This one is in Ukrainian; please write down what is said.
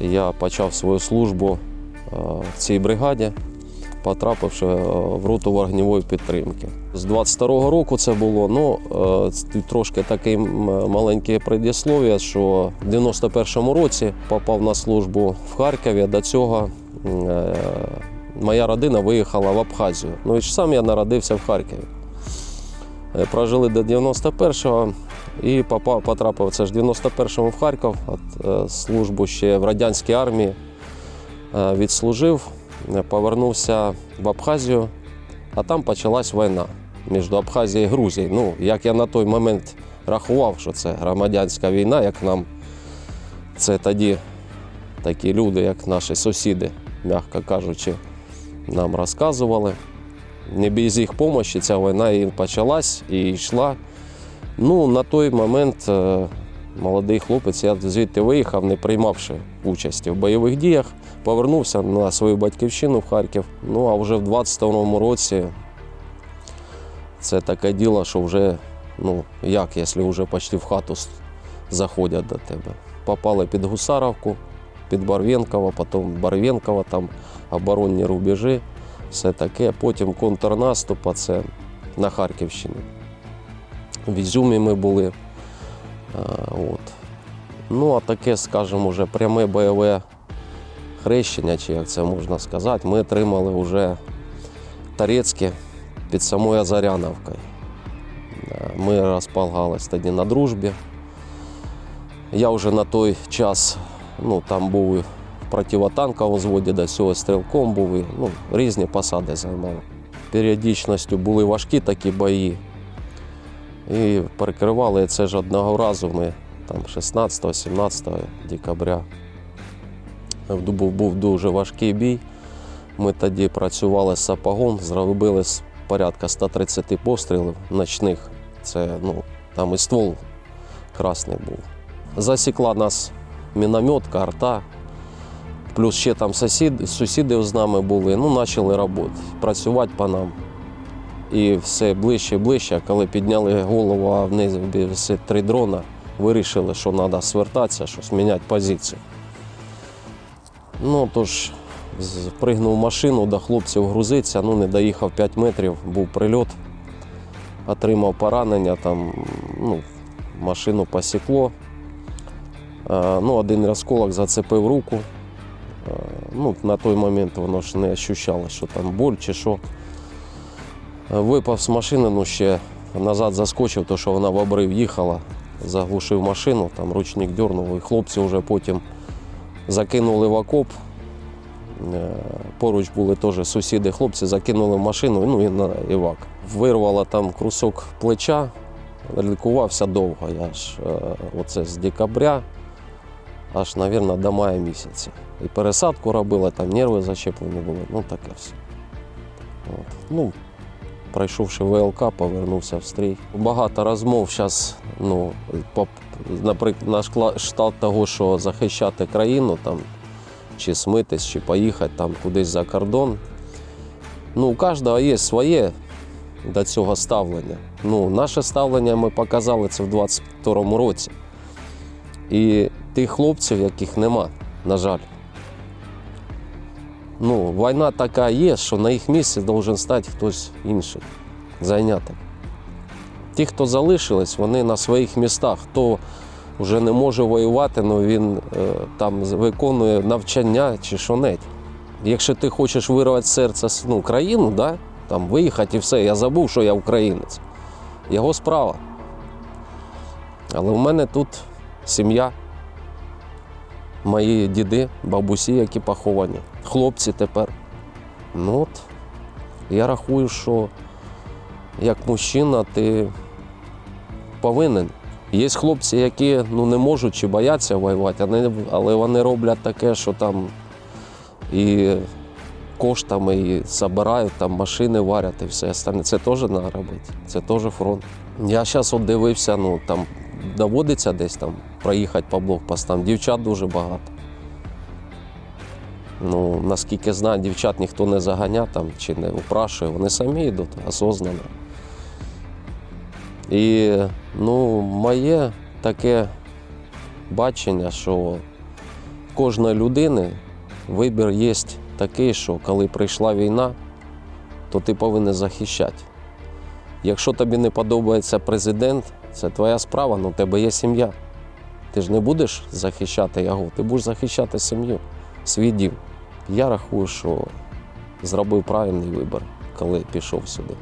я почав свою службу е, в цій бригаді, потрапивши е, в роту вогневої підтримки. З 22-го року це було. Ну, е, трошки таке маленьке предіслов'я, що в 91-му році попав на службу в Харкові. До цього моя родина виїхала в Абхазію. Ну і сам я народився в Харкові. Е, Прожили до 91-го і попав, потрапив це ж в 91-му в Харків, от, е, службу ще в радянській армії е, відслужив, повернувся в Абхазію, а там почалась війна між Абхазією і Грузією. Ну, як я на той момент рахував, що це громадянська війна, як нам це тоді такі люди, як наші сусіди, м'яко кажучи, нам розказували. Не без їх допомоги ця війна і почалась і йшла. Ну, на той момент е, молодий хлопець, я звідти виїхав, не приймавши участі в бойових діях, повернувся на свою батьківщину в Харків. Ну а вже в 22-му році це таке діло, що вже, ну як, якщо вже почти в хату заходять до тебе. Попали під Гусаровку, під Барвенково, потім Барвенково, там оборонні рубежі, все таке. Потім контрнаступ, а це на Харківщині. В Ізюмі ми були. А, от. Ну, а таке, скажімо, вже пряме бойове хрещення, чи як це можна сказати, ми отримали вже Тарецьке під самою Азаряновкою. Ми розполагались тоді на дружбі. Я вже на той час ну, там був противотанковому взводі, до цього стрілком був, і, ну, різні посади займав. Періодичністю були важкі такі бої. І перекривали це ж одного разу ми там 16-17 декабря. Був, був дуже важкий бій. Ми тоді працювали з сапогом, зробили порядка 130 пострілів ночних. Це ну, там і ствол красний був. Засікла нас мінометка, арта. Плюс ще там сусід, сусіди з нами були. Ну, почали роботи, працювати по нам. І все ближче і ближче, коли підняли голову, а внизу висить три дрона, вирішили, що треба свертатися, щось міняти позицію. Ну, тож, пригнув в машину до хлопців грузиться, ну не доїхав 5 метрів, був прильот, отримав поранення, там, ну, машину посікло. Ну, один осколок зацепив руку. Е, Ну, на той момент воно ж не ощущало, що там боль чи що. Випав з машини, ну ще назад заскочив, то що вона в обрив їхала, заглушив машину, там ручник дернув, і хлопці вже потім закинули в окоп. Е, Поруч були теж сусіди, хлопці закинули в машину, ну і на івак. Вирвало там крусок плеча, лікувався довго. Я ж е, оце з декабря аж, мабуть, до мая місяця. І пересадку робили, там нерви зачеплені були, ну таке все. От. Ну, пройшовши ВЛК, повернувся в стрій. Багато розмов зараз, ну, наприклад, на шкла- штат того, що захищати країну, там, чи смитись, чи поїхати там кудись за кордон. Ну, у кожного є своє до цього ставлення. Ну, наше ставлення ми показали це в 22-му році. І тих хлопців, яких нема, на жаль. Ну, війна така є, що на їх місці має стати хтось інший, зайняти. Ті, хто залишились, вони на своїх містах. Хто вже не може воювати, ну він е, там виконує навчання чи що-небудь. Якщо ти хочеш вирвати з серця ну, країну, да? там виїхати і все, я забув, що я українець. Його справа. Але в мене тут сім'я, мої діди, бабусі, які поховані, хлопці тепер. Ну от, я рахую, що як мужчина ти повинен. Є хлопці, які ну, не можуть чи бояться воювати, але- вони роблять таке, що там і коштами і забирають, там машини варять і все остальне. Це теж треба робити. Це теж фронт. Я зараз от дивився, ну там доводиться десь там проїхати по блокпостам. Дівчат дуже багато. Ну, наскільки знаю, дівчат ніхто не заганяє там чи не упрашує, вони самі йдуть осознанно. І ну, моє таке бачення, що кожної людини вибір є такий, що коли прийшла війна, то ти повинен захищати. Якщо тобі не подобається президент, це твоя справа, але у тебе є сім'я. Ти ж не будеш захищати його, ти будеш захищати сім'ю, свій дім. Я рахую, що зробив правильний вибір, коли пішов сюди.